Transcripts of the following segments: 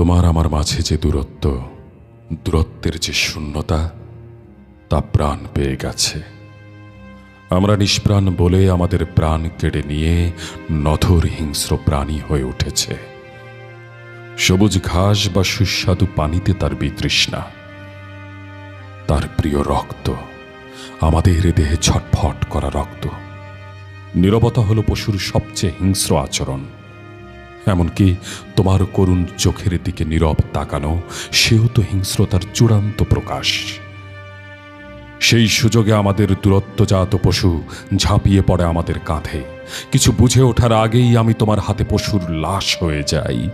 তোমার আমার মাঝে যে দূরত্ব, দূরত্বের যে শূন্যতা, তা প্রাণ পেয়ে গেছে। আমরা নিষ্প্রাণ বলে আমাদের প্রাণ কেড়ে নিয়ে নধর হিংস্র প্রাণী হয়ে উঠেছে। সবুজ ঘাস বা সুস্বাদু পানিতে তার বিতৃষ্ণা। তার প্রিয় রক্ত, আমাদের দেহে ছটফট করা রক্ত। নীরবতা হলো পশুর সবচেয়ে হিংস্র আচরণ। এমনকি তোমার করুণ চোখের দিকে নীরব তাকানো, সেও তো হিংস্রতার চূড়ান্ত প্রকাশ। সেই সুযোগে আমাদের দূরত্বজাত পশু ঝাঁপিয়ে পড়ে আমাদের কাঁধে। কিছু বুঝে ওঠার আগেই আমি তোমার হাতে পশুর লাশ হয়ে যাই।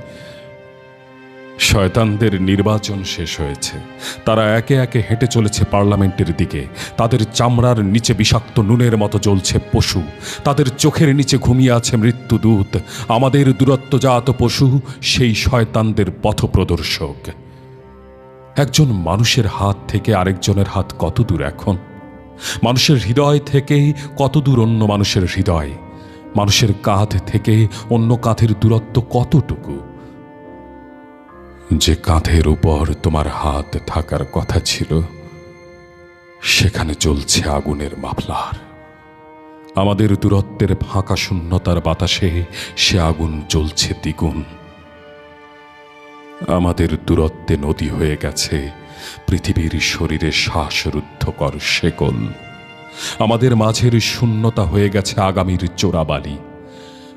শয়তানদের নির্বাচন শেষ হয়েছে। তারা একে একে হেঁটে চলেছে পার্লামেন্টের দিকে। তাদের চামড়ার নিচে বিষাক্ত নুনের মতো জ্বলছে পশু। তাদের চোখের নিচে ঘুমিয়ে আছে মৃত্যুদূত আমাদের দূরত্বজাত পশু সেই শয়তানদের পথপ্রদর্শক। একজন মানুষের হাত থেকে আরেকজনের হাত কত দূর এখন? মানুষের হৃদয় থেকে কত দূর অন্য মানুষের হৃদয়? মানুষের কাঁধ থেকে অন্য কাঁধের দূরত্ব কতটুকু? যে কাঁধের উপর তোমার হাত থাকার কথা ছিল, সেখানে চলছে আগুনের মাফলার। আমাদের দূরত্বের ফাঁকা শূন্যতার বাতাসে সে আগুন জ্বলছে দ্বিগুণ। আমাদের দূরত্বে নদী হয়ে গেছে, পৃথিবীর শরীরে শ্বাসরুদ্ধকর শেকল। আমাদের মাঝের শূন্যতা হয়ে গেছে আগামীর চোরাবালি।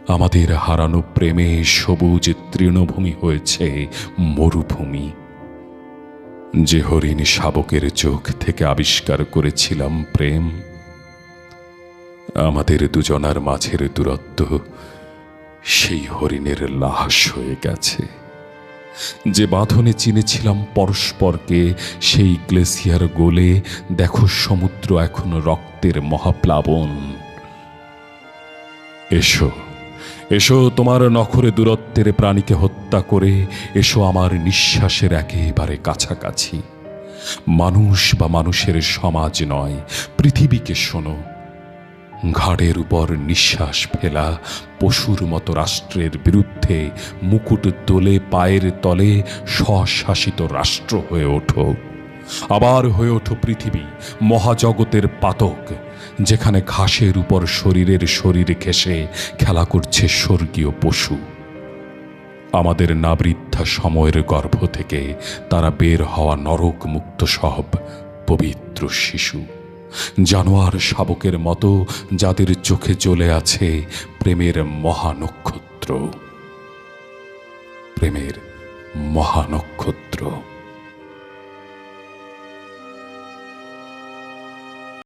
আমাদের হারানো প্রেমে সবুজ তৃণভূমি হয়েছে মরুভূমি। যে হরিণ শাবকের চোখ থেকে আবিষ্কার করেছিলাম প্রেম, আমাদের দুজনার মাঝের দূরত্ব সেই হরিণের লাশ হয়ে গেছে। যে বাঁধনে চিনেছিলাম পরস্পরকে, সেই গ্লেসিয়ার গোলে, দেখো সমুদ্র এখন রক্তের মহাপ্লাবন। এসো। এসো তোমার নখরে দূরত্বের প্রাণীকে হত্যা করে, এসো আমার নিঃশ্বাসের একেবারে কাছাকাছি। মানুষ বা মানুষের সমাজ নয়, পৃথিবীকে শোনো। ঘাড়ের উপর নিঃশ্বাস ফেলা, পশুর মতো রাষ্ট্রের বিরুদ্ধে মুকুট দোলে পায়ের তলে স্বশাসিত রাষ্ট্র হয়ে ওঠো। আবার হয়ে ওঠো পৃথিবী, মহাজগতের পাতক। যেখানে ঘাসের উপর শরীরের শরীর ঘেসে খেলা করছে স্বর্গীয় পশু। আমাদের নাবৃদ্ধা সময়ের গর্ভ থেকে তারা বের হওয়া নরক মুক্ত সব পবিত্র শিশু। জানোয়ার শাবকের মতো যাদের চোখে জ্বলে আছে প্রেমের মহানক্ষত্র। প্রেমের মহানক্ষত্র।